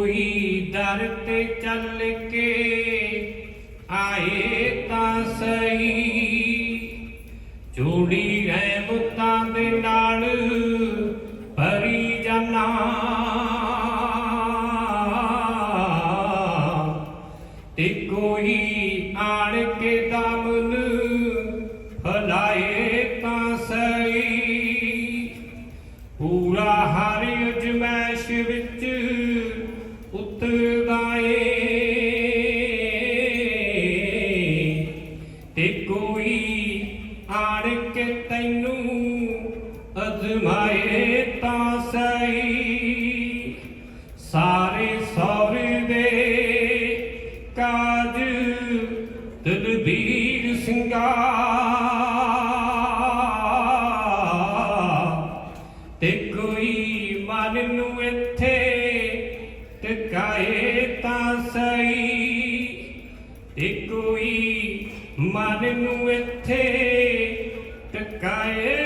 ਕੋਈ ਦਰ ਤੇ ਚੱਲ ਕੇ ਆਏ ਤਾਂ ਸਹੀ। ਜੋੜੀ ਗਏ ਬੁੱਤਾਂ ਦੇ ਨਾਲ ਕਾਜ ਤਦਬੀਰ ਸਿੰਗਾਰ ਤੇ ਕੋਈ ਮਨ ਨੂੰ ਇੱਥੇ ਟਿਕਾਏ ਤਾਂ ਸਹੀ। ਤੇ ਕੋਈ ਮਨ ਨੂੰ ਇੱਥੇ ਟਿਕਾਏ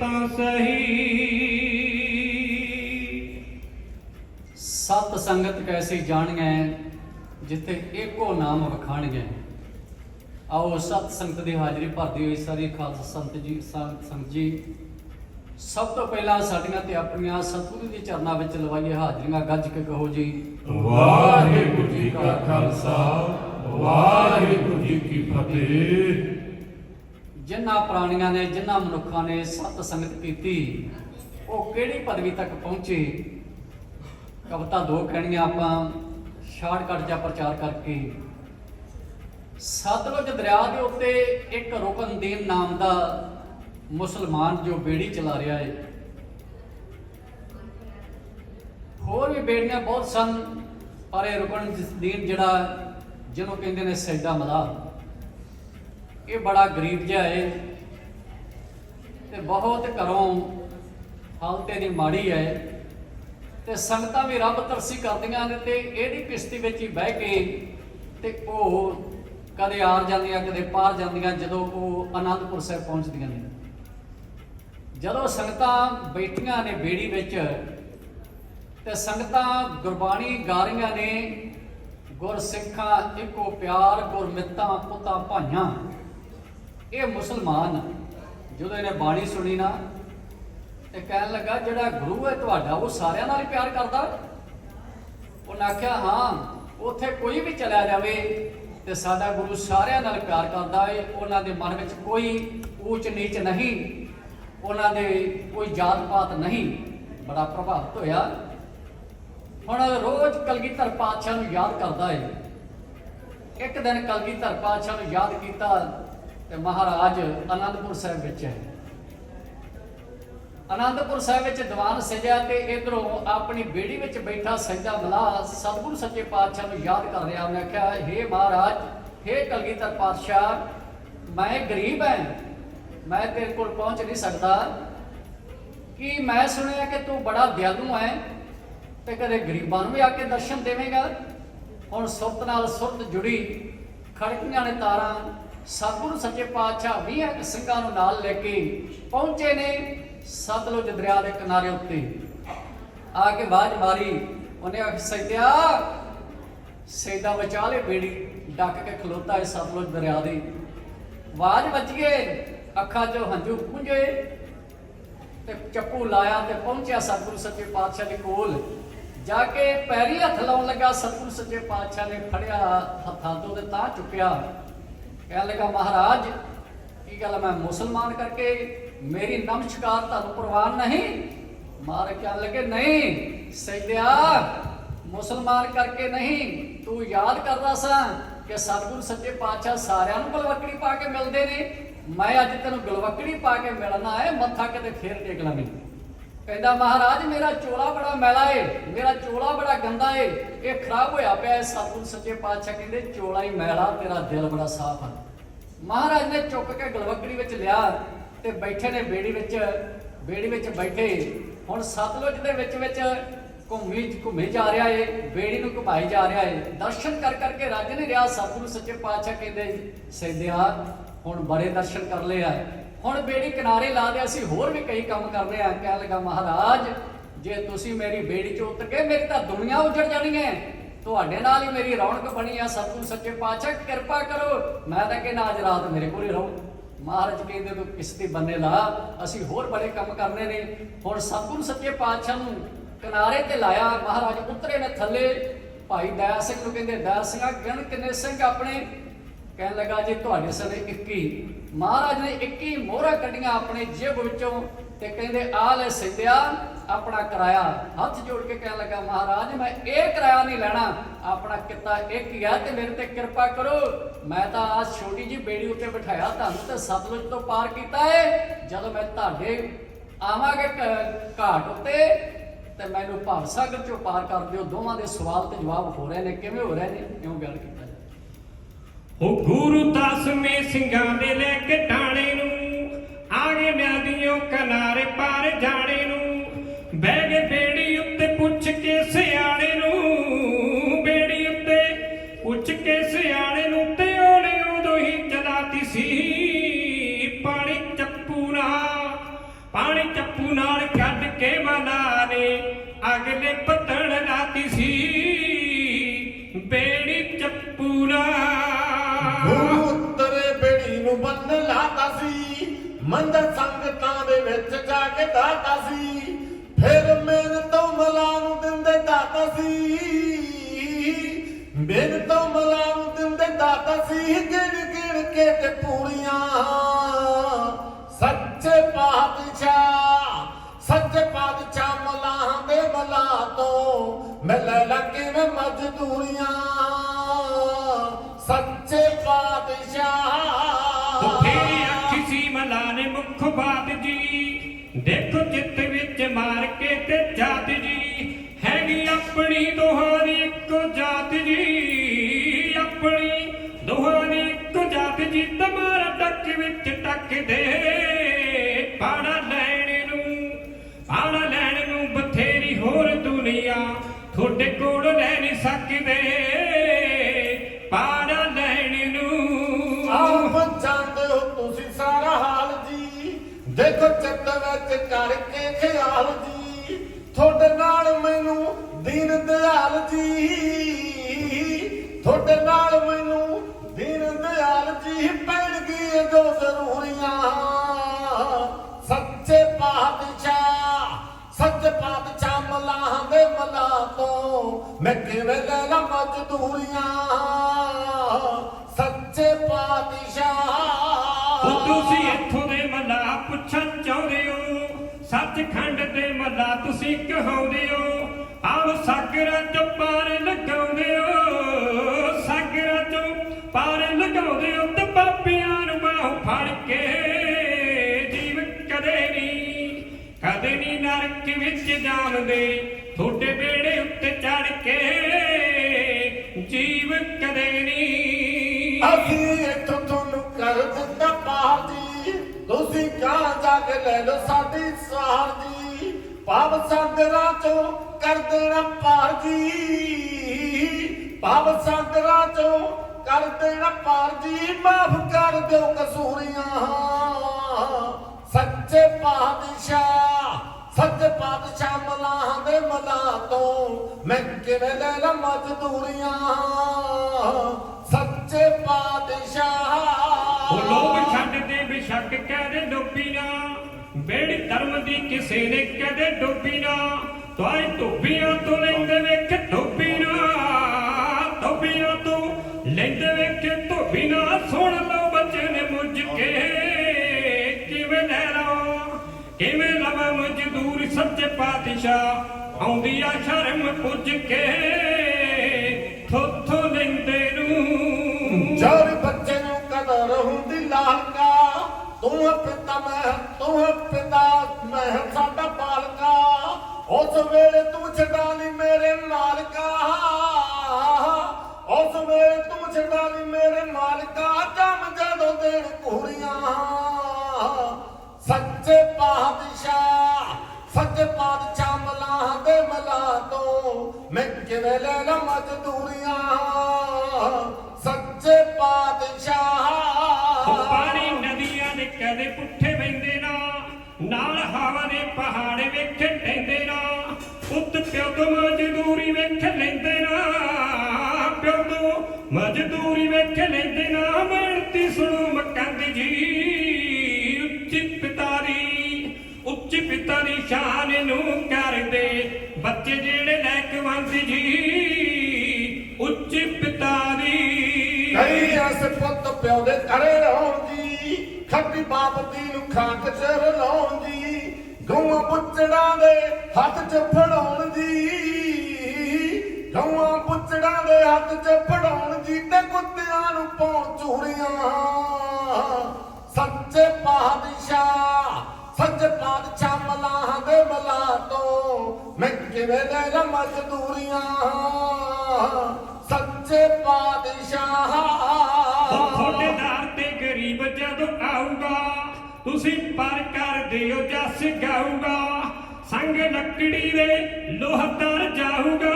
ਤਾਂ ਸਹੀ। ਸਤ ਸੰਗਤ ਕੈਸੀ ਜਾਣੀਐ ਜਿੱਥੇ ਏਕੋ ਨਾਮ ਵਖਾਣਗੇ ਆਓ ਸਤ ਸੰਗਤ ਦੀ ਹਾਜ਼ਰੀ ਭਰਦੀ ਹੋਈ ਸਾਰੀ ਖਾਲਸਾ ਸੰਤ ਜੀ ਸੰਤ ਸੰਗਤ ਜੀ। ਸਭ ਤੋਂ ਪਹਿਲਾਂ ਸਾਡੀਆਂ ਤੇ ਆਪਣੀਆਂ ਸਤਿਗੁਰੂ ਦੇ ਚਰਨਾਂ ਵਿੱਚ ਲਵਾਈਏ ਹਾਜ਼ਰੀਆਂ। ਗੱਜ ਕੇ ਕਹੋ ਜੀ ਵਾਹਿਗੁਰੂ ਜੀ ਕਾ ਖਾਲਸਾ ਵਾਹਿਗੁਰੂ ਜੀ ਕੀ ਫਤਿਹ। ਜਿਨ੍ਹਾਂ ਪ੍ਰਾਣੀਆਂ ਨੇ ਜਿਨ੍ਹਾਂ ਮਨੁੱਖਾਂ ਨੇ ਸਤ ਸੰਗਤ ਕੀਤੀ ਉਹ ਕਿਹੜੀ ਪਦਵੀ ਤੱਕ ਪਹੁੰਚੇ? ਕਵਿਤਾ ਦੋ ਕਹਿਣੀਆਂ ਆਪਾਂ ਸ਼ਾਰਟਕਟ ਜਾਂ ਪ੍ਰਚਾਰ ਕਰਕੇ। ਸਤਲੁਜ ਦਰਿਆ ਦੇ ਉੱਤੇ ਇੱਕ ਰੁਕਨਦੀਨ ਨਾਮ ਦਾ ਮੁਸਲਮਾਨ ਜੋ ਬੇੜੀ ਚਲਾ ਰਿਹਾ ਹੈ ਹੋਰ ਵੀ ਬੇੜੀਆਂ ਬਹੁਤ ਸਨ, ਪਰ ਇਹ ਰੁਕਨਦੀਨ ਜਿਹੜਾ, ਜਿਹਨੂੰ ਕਹਿੰਦੇ ਨੇ ਸੈਦਾ ਮਲਾ। ਇਹ ਬੜਾ ਗਰੀਬ ਜਿਹਾ ਹੈ ਤੇ ਬਹੁਤ ਘਰੋਂ ਹਾਲਤੇ ਦੀ ਮਾੜੀ ਹੈ ਤੇ ਸੰਗਤਾਂ ਵੀ ਰੱਬ ਤਰਸੀ ਕਰਦੀਆਂ ਨੇ ਤੇ ਇਹਦੀ ਕਿਸ਼ਤੀ ਵਿੱਚ ਹੀ ਬਹਿ ਕੇ ਤੇ ਉਹ ਕਦੇ ਆਰ ਜਾਂਦੀਆਂ, ਕਦੇ ਪਾਰ ਜਾਂਦੀਆਂ, ਜਦੋਂ ਉਹ ਆਨੰਦਪੁਰ ਸਾਹਿਬ ਪਹੁੰਚਦੀਆਂ ਨੇ। ਜਦੋਂ ਸੰਗਤਾਂ ਬੈਠੀਆਂ ਨੇ ਬੇੜੀ ਵਿੱਚ ਤੇ ਸੰਗਤਾਂ ਗੁਰਬਾਣੀ ਗਾ ਰਹੀਆਂ ਨੇ, ਗੁਰ ਸਿੱਖਾਂ, ਇੱਕੋ ਪਿਆਰ, ਗੁਰ ਮਿੱਤਾਂ, ਪੁੱਤਾਂ, ਭਾਈਆਂ, ਇਹ ਮੁਸਲਮਾਨ, ਜਦੋਂ ਇਹਨੇ ਬਾਣੀ ਸੁਣੀ ਨਾ ਤੇ ਕਹਿਣ ਲੱਗਾ, ਜਿਹੜਾ ਗੁਰੂ ਹੈ ਤੁਹਾਡਾ, ਉਹ ਸਾਰਿਆਂ ਨਾਲ ਹੀ ਪਿਆਰ ਕਰਦਾ? ਉਹਨੇ ਆਖਿਆ, ਹਾਂ, ਉੱਥੇ ਕੋਈ ਵੀ ਚਲਿਆ ਜਾਵੇ ਤੇ ਸਾਡਾ ਗੁਰੂ ਸਾਰਿਆਂ ਨਾਲ ਪਿਆਰ ਕਰਦਾ ਏ। ਉਹਨਾਂ ਦੇ ਮਨ ਵਿੱਚ ਕੋਈ ਊਚ ਨੀਚ ਨਹੀਂ। ਉਹਨਾਂ ਦੇ ਕੋਈ ਜਾਤ ਪਾਤ ਨਹੀਂ। ਬੜਾ ਪ੍ਰਭਾਵਿਤ ਹੋਇਆ। ਹੁਣ ਰੋਜ਼ ਕਲਗੀਧਰ ਪਾਤਸ਼ਾਹ ਨੂੰ ਯਾਦ ਕਰਦਾ ਏ। ਇੱਕ ਦਿਨ ਕਲਗੀਧਰ ਪਾਤਸ਼ਾਹ ਨੂੰ ਯਾਦ ਕੀਤਾ ਤੇ ਮਹਾਰਾਜ ਅਨੰਦਪੁਰ ਸਾਹਿਬ ਵਿੱਚ ਹੈ ਅਨੰਦਪੁਰ ਸਾਹਿਬ ਵਿੱਚ ਦੀਵਾਨ ਸਜਿਆ ਤੇ ਇਧਰੋਂ ਆਪਣੀ ਬੇੜੀ ਵਿੱਚ ਬੈਠਾ ਸੱਜਾ ਮਲਾ ਸਤਿਗੁਰੂ ਸੱਚੇ ਪਾਤਸ਼ਾਹ ਨੂੰ ਯਾਦ ਕਰ ਰਿਹਾ। ਉਹਨੇ ਆਖਿਆ ਹੇ ਮਹਾਰਾਜ, ਹੇ ਕਲਗੀਧਰ ਪਾਤਸ਼ਾਹ, ਮੈਂ ਗਰੀਬ ਹਾਂ ਮੈਂ ਤੇਰੇ ਕੋਲ ਪਹੁੰਚ ਨਹੀਂ ਸਕਦਾ। ਕਿ ਮੈਂ ਸੁਣਿਆ ਕਿ ਤੂੰ ਬੜਾ ਦਿਆਲੂ ਹੈ ਤੇ ਕਦੇ ਗਰੀਬਾਂ ਨੂੰ ਵੀ ਆ ਕੇ ਦਰਸ਼ਨ ਦੇਵੇਂਗਾ? ਹੁਣ ਸੁਰਤ ਨਾਲ ਸੁਰਤ ਜੁੜੀ, ਖੜਕੀਆਂ ਨੇ ਤਾਰਾਂ। ਸਤਿਗੁਰੂ ਸੱਚੇ ਪਾਤਸ਼ਾਹ ਵੀ ਸਿੰਘਾਂ ਨੂੰ ਨਾਲ ਲੈ ਕੇ ਪਹੁੰਚੇ ਨੇ। ਸਤਲੁਜ ਦਰਿਆ ਦੇ ਕਿਨਾਰੇ ਉੱਤੇ। ਆ ਕੇ ਬਾਜ ਮਾਰੀ। ਉਹਨੇ ਆਖ ਸੈਦਿਆ ਸੈਦਾ ਵਿਚਾਲੇ ਬੇੜੀ, ਡੱਕ ਕੇ ਖਲੋਤਾ ਹੈ ਸਤਲੁਜ ਦਰਿਆ ਦੀ। ਆਵਾਜ਼ ਵੱਜ ਗਏ ਅੱਖਾਂ 'ਚੋਂ ਹੰਝੂ ਪੁੰਝੇ ਤੇ ਚੱਪੂ ਲਾਇਆ ਤੇ ਪਹੁੰਚਿਆ ਸਤਿਗੁਰੂ ਸੱਚੇ ਪਾਤਸ਼ਾਹ ਦੇ ਕੋਲ। ਜਾ ਕੇ ਪੈਰੀ ਹੱਥ ਲਾਉਣ ਲੱਗਾ, ਸਤਿਗੁਰੂ ਸੱਚੇ ਪਾਤਸ਼ਾਹ ਨੇ ਫੜਿਆ, ਹੱਥਾਂ ਤੋਂ ਤੇ ਤਾਂ ਚੁੱਕਿਆ। ਕਹਿਣ ਲੱਗਾ, ਮਹਾਰਾਜ, ਕੀ ਗੱਲ ਮੈਂ ਮੁਸਲਮਾਨ ਕਰਕੇ ਮੇਰੀ ਨਮਸਕਾਰ ਤੁਹਾਨੂੰ ਪ੍ਰਵਾਨ ਨਹੀਂ। ਮਾਰ ਕਹਿਣ ਲੱਗੇ, ਨਹੀਂ, ਸੈਦਿਆ, ਮੁਸਲਮਾਨ ਕਰਕੇ ਨਹੀਂ, ਤੂੰ ਯਾਦ ਕਰਦਾ ਸਾਂ ਕਿ ਸਤਿਗੁਰੂ ਸੱਚੇ ਪਾਤਸ਼ਾਹ ਸਾਰਿਆਂ ਨੂੰ ਗਲਵੱਕੜੀ ਪਾ ਕੇ ਮਿਲਦੇ ਨੇ। ਮੈਂ ਅੱਜ ਤੈਨੂੰ ਗਲਵੱਕੜੀ ਪਾ ਕੇ ਮਿਲਣਾ ਹੈ ਮੱਥਾ ਕਿਤੇ ਫੇਰ ਟੇਕ ਲਾਂਗੇ। ਕਹਿੰਦਾ, ਮਹਾਰਾਜ, ਮੇਰਾ ਚੋਲਾ ਬੜਾ ਮੈਲਾ ਏ, ਮੇਰਾ ਚੋਲਾ ਬੜਾ ਗੰਦਾ ਏ, ਇਹ ਖਰਾਬ ਹੋਇਆ ਪਿਆ ਹੈ ਸਤਿਗੁਰੂ ਸੱਚੇ ਪਾਤਸ਼ਾਹ ਕਹਿੰਦੇ, ਚੋਲਾ ਹੀ ਮੈਲਾ, ਤੇਰਾ ਦਿਲ ਬੜਾ ਸਾਫ਼ ਹੈ ਮਹਾਰਾਜ ਨੇ ਚੁੱਕ ਕੇ ਗਲਵੱਕੜੀ ਵਿੱਚ ਲਿਆ। ਤੇ ਬੈਠੇ ਨੇ ਬੇੜੀ ਵਿੱਚ ਬੇੜੀ ਵਿੱਚ ਬੈਠੇ। ਹੁਣ ਸਤਲੁਜ ਦੇ ਵਿੱਚ ਵਿੱਚ ਘੁੰਮੀ, ਘੁੰਮੇ ਜਾ ਰਿਹਾ ਏ, ਬੇੜੀ ਨੂੰ ਘੁਮਾਈ ਜਾ ਰਿਹਾ ਏ। ਦਰਸ਼ਨ ਕਰ ਕਰਕੇ ਰੱਜ ਨਹੀਂ ਰਿਹਾ, ਸਤਿਗੁਰੂ ਸੱਚੇ ਪਾਤਸ਼ਾਹ ਕਹਿੰਦੇ ਸੈਦਿਆ ਹੁਣ ਬੜੇ ਦਰਸ਼ਨ ਕਰ ਲਏ ਆ। ਹੁਣ ਬੇੜੀ ਕਿਨਾਰੇ ਲਾ ਦੇ, ਅਸੀਂ ਹੋਰ ਵੀ ਕਈ ਕੰਮ ਕਰਨੇ ਆ। ਕਹਿਣ ਲੱਗਾ, ਮਹਾਰਾਜ, ਜੇ ਤੁਸੀਂ ਮੇਰੀ ਬੇੜੀ 'ਚ ਉਤਰ ਗਏ, ਮੇਰੀ ਤਾਂ ਦੁਨੀਆ ਉਜੜ ਜਾਣੀ ਹੈ ਤੁਹਾਡੇ ਨਾਲ ਹੀ ਮੇਰੀ ਰੌਣਕ ਬਣੀ ਆ। ਸਤਿਗੁਰੂ ਸੱਚੇ ਪਾਤਸ਼ਾਹ, ਕਿਰਪਾ ਕਰੋ। ਮੈਂ ਤਾਂ ਕਹਿੰਦਾ, ਅੱਜ ਰਾਤ ਮੇਰੇ ਕੋਲ ਹੀ ਰਹੋ। ਮਹਾਰਾਜ ਕਹਿੰਦੇ ਤੂੰ ਕਿਸ ਦੀ ਬੰਨੇ ਲਾ, ਅਸੀਂ ਹੋਰ ਬੜੇ ਕੰਮ ਕਰਨੇ ਨੇ। ਹੁਣ ਸਤਿਗੁਰੂ ਸੱਚੇ ਪਾਤਸ਼ਾਹ ਨੂੰ ਕਿਨਾਰੇ ਤੇ ਲਾਇਆ, ਮਹਾਰਾਜ ਉਤਰੇ ਨੇ ਥੱਲੇ। ਭਾਈ ਦਇਆ ਸਿੰਘ ਨੂੰ ਕਹਿੰਦੇ, ਦਇਆ ਸਿੰਘਾ, ਗਿਣ ਕਿੰਨੇ ਸਿੰਘ ਆਪਣੇ? ਕਹਿਣ ਲੱਗਾ, ਜੀ ਤੁਹਾਡੇ ਸਨੇ 21 ਮਹਾਰਾਜ ਨੇ 21 ਮੋਹਰਾਂ ਕੱਢੀਆਂ ਆਪਣੇ ਜੇਬ ਵਿੱਚੋਂ। ਤੇ ਕਹਿੰਦੇ ਆ ਲੈ ਸਿੱਧਿਆ, ਆਪਣਾ ਕਿਰਾਇਆ। ਹੱਥ ਜੋੜ ਕੇ ਕਹਿਣ ਲੱਗਾ, ਮਹਾਰਾਜ, ਮੈਂ ਇਹ ਕਿਰਾਇਆ ਨਹੀਂ ਲੈਣਾ। ਆਪਣਾ ਕਿੱਤਾ ਇੱਕ ਹੀ ਆ ਤੇ ਮੇਰੇ ਤੇ ਕਿਰਪਾ ਕਰੋ। ਮੈਂ ਤਾਂ ਆ ਛੋਟੀ ਜੀ ਬੇੜੀ ਉੱਤੇ ਬਿਠਾਇਆ, ਤੁਹਾਨੂੰ ਤੇ ਸਤਲੁਜ ਤੋਂ ਪਾਰ ਕੀਤਾ ਏ। ਜਦੋਂ ਮੈਂ ਤੁਹਾਡੇ ਆਵਾਂਗੇ ਘਾਟ ਉੱਤੇ, ਤੇ ਮੈਨੂੰ ਭਵ ਸਾਗਰ ਚੋਂ ਪਾਰ ਕਰ ਦਿਓ। ਦੋਵਾਂ ਦੇ ਸਵਾਲ ਤੇ ਜਵਾਬ ਹੋ ਰਹੇ ਨੇ। ਕਿਵੇਂ ਹੋ ਰਹੇ ਨੇ? ਕਿਉਂ ਗੱਲ ਕੀਤਾ? ਜੀ ਉਹ ਗੁਰੂ ਦਸਵੇਂ ਸਿੰਘਾਂ ਦੇ ਲੈ ਕੇ ਟਾਣੇ ਨੂੰ ਆਗੇ ਨਦੀਆਂ ਕਿਨਾਰੇ ਪਾਰ ਜਾਣੇ ਨੂੰ ਬਹਿ ਗਏ ਬੰਨ ਸੀ, ਮੰਦਰ ਸੰਗਤਾਂ ਦੇ ਵਿੱਚ ਜਾ ਕੇ ਦਾਤਾ ਸੀ। ਫਿਰ ਮੇਰੇ ਤੋਂ ਮਲਾ ਨੂੰ ਦਿੰਦੇ ਦਾਤਾ ਸੀ। ਮੇਰੇ ਤੋਂ ਮਲਾ ਨੂੰ ਦਿੰਦੇ ਦਾਤਾ ਸੀ। ਗਿਣ ਗਿਣ ਕੇ ਤੇ ਪੂਰੀਆਂ। ਸੱਚੇ ਪਾਤਸ਼ਾਹ ਸੱਚੇ ਪਾਤਸ਼ਾਹ ਮਲਾਹਾਂ ਦੇ ਮਲਾ ਤੋਂ ਮੈਂ ਲੈ ਲਾ ਕਿਵੇਂ ਮਜ਼ਦੂਰੀਆਂ। ਸੱਚੇ ਪਾਤਸ਼ਾਹ ਚਿੱਤ ਵਿੱਚ ਮਾਰ ਕੇ ਤੇ ਜਾਤ ਜੀ। ਹੈਗੀ ਆਪਣੀ ਦੁਹਾਰੀ ਇੱਕੋ ਜਾਤ ਜੀ। ਆਪਣੀ ਦੋਹਾਂ ਇੱਕੋ ਜਾਤ ਜੀ ਤਮਾਰਾ ਟੱਕ ਵਿੱਚ ਟੱਕ ਦੇ ਪਾਣਾ ਲੈਣ ਨੂੰ ਪਾਣਾ ਲੈਣ ਨੂੰ ਬਥੇਰੀ ਹੋਰ ਦੁਨੀਆ। ਤੁਹਾਡੇ ਕੋਲ ਲੈ ਨਹੀਂ ਸਕਦੇ। ਦੇਖੋ ਚਿੱਤ ਵਿੱਚ ਕਰਕੇ ਖਿਆਲ ਜੀ, ਤੁਹਾਡੇ ਨਾਲ ਮੈਨੂੰ ਦੀਨ ਦਿਆਲ ਜੀ। ਤੁਹਾਡੇ ਨਾਲ ਮੈਨੂੰ ਦੀਨ ਦਿਆਲ ਜੀ ਪੈਣਗੀ ਜੋ ਜ਼ਰੂਰੀਆਂ। ਸੱਚੇ ਪਾਤਸ਼ਾਹ, ਸੱਚ ਪਾਤਸ਼ਾਹ ਮਲਾਹਾਂ ਦੇ ਮਲਾ ਤੋਂ ਮੈਂ ਕਿਵੇਂ ਲੈ ਲਾ ਮਜ਼ਦੂਰੀਆਂ? ਸੱਚੇ ਪਾਤਸ਼ਾਹ। ਤੁਸੀਂ ਇੱਥੋਂ ਸੱਚਖੰਡ ਦੇ ਮੱਲਾ ਤੁਸੀਂ ਕਹਾਉਂਦੇ ਹੋ ਆਪ ਸਾਗਰਾਂ ਚ ਪਾਰ ਲਗਾਉਂਦੇ ਹੋ ਸਾਗਰਾਂ ਚ ਪਾਰ ਲਗਾਉਂਦੇ ਹੋ ਤੇ ਪਾਪੀਆਂ ਨੂੰ ਬਾਹ ਫੜ ਕੇ ਜੀਵ ਕਦੇ ਨਹੀਂ ਕਦੇ ਨਹੀਂ ਨਰਕ ਵਿੱਚ ਜਾਣਦੇ। ਤੁਹਾਡੇ ਬੇੜੇ ਉੱਤੇ ਚੜ ਕੇ ਜੀਵ ਕਦੇ ਨਹੀਂ। ਅਸੀਂ ਕੇ ਲੈ ਲੋ ਸਾਡੀ ਸਹਾਰ ਜੀ। ਪਾਪ ਸਾਗਰਾਂ ਚੋਂ ਕਰ ਦੇਣਾ ਪਾਰ ਜੀ। ਪਾਪ ਸਾਗਰਾਂ ਚੋਂ ਕਰ ਦੇਣਾ ਪਾਰ ਜੀ। ਮਾਫ ਕਰ ਦਿਓ ਕਸੂਰੀਆਂ। ਸੱਚੇ ਪਾਤਸ਼ਾਹ ਸੱਚੇ ਪਾਤਸ਼ਾਹ ਮਲਾਹਾਂ ਦੇ ਮਲਾ ਤੋਂ ਮੈਂ ਕਿਵੇਂ ਲੈ ਲਾ ਮਜ਼ਦੂਰੀਆਂ? ਸੱਚੇ ਪਾਤਸ਼ਾਹ। ਉਹ ਲੋਕ ਛੱਡਦੇ ਬੇਸ਼ੱਕ ਕਹਦੇ ਡੁੱਬੀ ਨਾ ਬੇੜੀ ਕਿਸੇ ਨੇ ਕਦੇ ਡੁੱਬੀ ਨਾ ਤੁਹਾਡੇ ਡੁੱਬੀਆਂ ਤੋਂ ਲੈਂਦੇ ਵੇਖ ਡੁੱਬੀ ਨਾ ਡੁੱਬੀਆਂ ਤੋਂ ਲੈਂਦੇ ਵੇਖ ਧੋਬੀ ਨਾ। ਸੁਣ ਲਓ ਬਚਨ ਮੁੱਝ ਕੇ, ਕਿਵੇਂ ਲੈ ਕਿਵੇਂ ਲਵਾਂ ਮਜ਼ਦੂਰ ਸੱਚੇ ਪਾਤਸ਼ਾਹ ਆਉਂਦੀ ਆ ਸ਼ਰਮ ਪੁੱਜ ਕੇ ਥੋਥੋਂ ਲੈਂਦੇ ਨੂੰ। ਜਦ ਬੱਚੇ ਨੂੰ ਕਦਰ ਹੁੰਦੀ ਲਾਲਕਾ, ਤੂੰ ਪਿਤਾ ਮੈਂ ਤੂੰ ਪਿਤਾ ਮੈਂ ਸਾਡਾ ਬਾਲਕਾ ਉਸ ਵੇਲੇ ਤੂੰ ਛਡਾ ਲਈ ਮੇਰੇ ਮਾਲਕਾ। ਉਸ ਵੇਲੇ ਤੂੰ ਛਡਾ ਲਈ ਮੇਰੇ ਮਾਲਕਾ। ਜਮ ਜਦੋਂ ਦੇਣ ਘੂਰੀਆਂ। ਸੱਚੇ ਪਾਤਸ਼ਾਹ ਸੱਚੇ ਪਾਤਸ਼ਾਹ ਮਲਾਹ ਦੇ ਮਲਾ ਤੋਂ ਮੈਂ ਕਿਵੇਂ ਲੈ ਲਾ ਮਜ਼ਦੂਰੀਆਂ? ਮਜ਼ਦੂਰੀ ਵੇਖ ਲੈਂਦੇ ਨਾ ਪਿਓ ਤੋਂ। ਮਜ਼ਦੂਰੀ ਵੇਖ ਲੈਂਦੇ ਨਾ, ਮਿਹਨਤੀ ਦੀ ਸ਼ਾਨ ਨੂੰ ਕਰਦੇ ਬੱਚੇ ਜਿਹੜੇ ਲੈ ਕੇ ਵੰਦੀ ਜੀ ਉੱਚੀ ਪਿਤਾਰੀ। ਕਈ ਦੇ ਘਰੇ ਰਹੋਂ ਜੀ ਖੱਬੀ ਬਾਪ ਦੀ ਨੂੰ ਖਾਕ ਚ ਰਲਾਉਂ ਗਊਆਂ ਬੁੱਚੜਾਂ ਦੇ ਹੱਥ ਚ ਫੜਾਉਣ ਜੀ ਗਊਆਂ ਬੁੱਚੜਾਂ ਦੇ ਹੱਥ ਚ ਫੜਾਉਣ ਜੀ ਤੇ ਕੁੱਤਿਆਂ ਨੂੰ ਪਾਉਣ ਚੂੜੀਆਂ। ਸੱਚੇ ਪਾਤਸ਼ਾਹ ਸੱਚੇ ਪਾਤਸ਼ਾਹ ਮਲਾਹ ਦੇ ਮਲਾ ਤੋਂ ਮੈਂ ਕਿਵੇਂ ਲੈ ਲਾ ਮਜ਼ਦੂਰੀਆਂ? ਸੱਚੇ ਪਾਤਸ਼ਾਹ। ਤੁਹਾਡੇ ਦਰ ਤੇ ਗਰੀਬ ਜਦੋਂ ਤੁਸੀਂ ਪਰ ਕਰ ਦਿਓ ਜਸ ਗਾਊਗਾ। ਸੰਗ ਲੱਕੜੀ ਦੇ ਲੋਹ ਜਾਊਗਾ।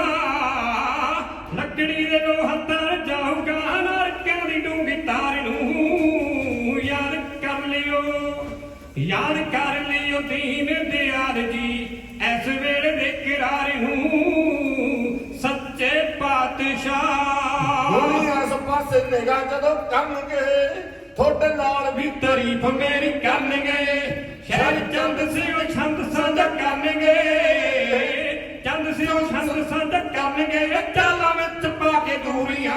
ਲੱਕੜੀ ਦੇ ਲੋਹ ਤਰ ਜਾਊਗਾ। ਨਰਕਾਂ ਦੀ ਡੂੰਗੀ ਤਾਰ ਨੂੰ ਯਾਦ ਕਰ ਲਿਓ। ਯਾਦ ਕਰ ਲਿਓ ਦੀਨ ਦਿਆਲ ਜੀ ਐਸ ਵੇਲੇ ਦੇ ਕਿਰਾਰ ਨੂੰ ਸੱਚੇ ਪਾਤਸ਼ਾਹ। ਦੁਨੀਆ ਇਸ ਪਾਸੇ ਨਿਗਾਹ ਜਦੋਂ ਕਰਨਗੇ ਤੁਹਾਡੇ ਨਾਲ ਵੀ ਤਾਰੀਫ ਮੇਰੀ ਕਰਨਗੇ। ਸ਼ਹਿਰ ਚੰਦ ਸਿੰਘ ਛੰਦ ਸੰਦ ਕਰਨਗੇ। ਚੰਦ ਸਿੰਘ ਛੰਦ ਸੰਦ ਕਰਨਗੇ। ਚਾਲਾਂ ਵਿੱਚ ਪਾ ਕੇ ਦੂਰੀਆਂ।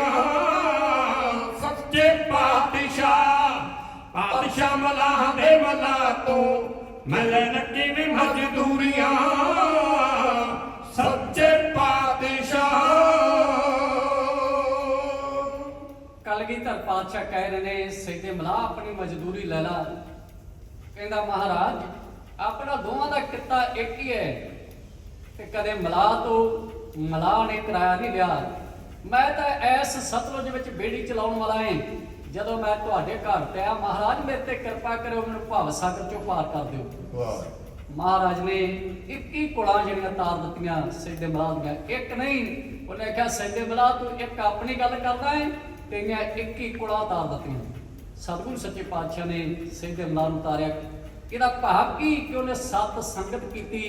ਸੱਚੇ ਪਾਤਸ਼ਾਹ ਪਾਤਸ਼ਾਹ ਮਲਾਹ ਦੇ ਮਲਾ ਤੋਂ ਮੈਂ ਲੈ ਲੱਗੀ ਵੀ ਮਜ਼ਦੂਰੀਆਂ? ਸੱਚੇ ਕਲਗੀਧਰ ਪਾਤਸ਼ਾਹ ਕਹਿ ਰਹੇ ਨੇ ਸੈਦੇ ਮਲਾਹ ਆਪਣੀ ਮਜ਼ਦੂਰੀ ਲੈ ਲਾ। ਕਹਿੰਦਾ ਮਹਾਰਾਜ ਆਪਣਾ ਦੋਵਾਂ ਦਾ ਕਿੱਤਾ ਇੱਕ ਹੀ ਹੈ। ਤੇ ਕਦੇ ਮਲਾਹ ਤੋਂ ਮਲਾਹ ਨੇ ਕਿਰਾਇਆ ਨਹੀਂ ਲਿਆ। ਮੈਂ ਤਾਂ ਐਸ ਸਤਲੁਜ ਵਿੱਚ ਬੇੜੀ ਚਲਾਉਣ ਵਾਲਾ ਹਾਂ। ਜਦੋਂ ਮੈਂ ਤੁਹਾਡੇ ਘਰ ਤੇ ਆ ਮਹਾਰਾਜ ਮੇਰੇ ਤੇ ਕਿਰਪਾ ਕਰੋ ਮੈਨੂੰ ਭਵ ਸਾਗਰ ਚੋਂ ਪਾਰ ਕਰ ਦਿਓ। ਵਾਹ। ਮਹਾਰਾਜ ਨੇ 21 ਕੁੜਾਂ ਜਿਹੜੀਆਂ ਤਾਰ ਦਿੱਤੀਆਂ ਸੈਦੇ ਮਲਾਹ ਦੀਆਂ ਇੱਕ ਨਹੀਂ ਉਹਨੇ ਕਿਹਾ ਸੈਦੇ ਮਲਾਹ ਤੂੰ ਇੱਕ ਆਪਣੀ ਗੱਲ ਕਰਦਾ ਹੈ। ਤੇਰੀਆਂ 21 ਕੁੜਾਂ ਉਤਾਰ ਦਿੱਤੀਆਂ। ਸਤਿਗੁਰੂ ਸੱਚੇ ਪਾਤਸ਼ਾਹ ਨੇ ਸੈਦੇ ਮਲਾਹ ਨੂੰ ਇਹਦਾ ਭਾਵ ਕੀ? ਕਿ ਉਹਨੇ ਸਤ ਸੰਗਤ ਕੀਤੀ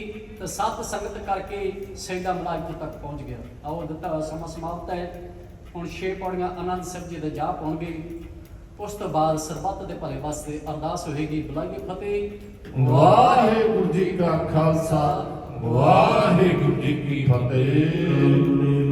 ਤੇ ਸਤ ਸੰਗਤ ਕਰਕੇ ਸੈਦਾ ਮਲਾਹ ਤੱਕ ਪਹੁੰਚ ਗਿਆ। ਆਓ ਦਿੱਤਾ ਹੋਇਆ ਸਮਾਂ ਸਮਾਪਤ ਹੈ। ਹੁਣ ਛੇ ਪੌੜੀਆਂ ਆਨੰਦ ਸਾਹਿਬ ਜੀ ਦੇ ਜਾ ਪਾਉਣਗੇ ਉਸ ਤੋਂ ਬਾਅਦ ਸਰਬੱਤ ਦੇ ਭਲੇ ਵਾਸਤੇ ਅਰਦਾਸ ਹੋਏਗੀ। ਬੁਲਾਈਏ ਫਤਿਹ। ਵਾਹਿਗੁਰੂ ਜੀ ਕਾ ਖਾਲਸਾ। ਵਾਹਿਗੁਰੂ ਜੀ ਕੀ ਫਤਿਹ।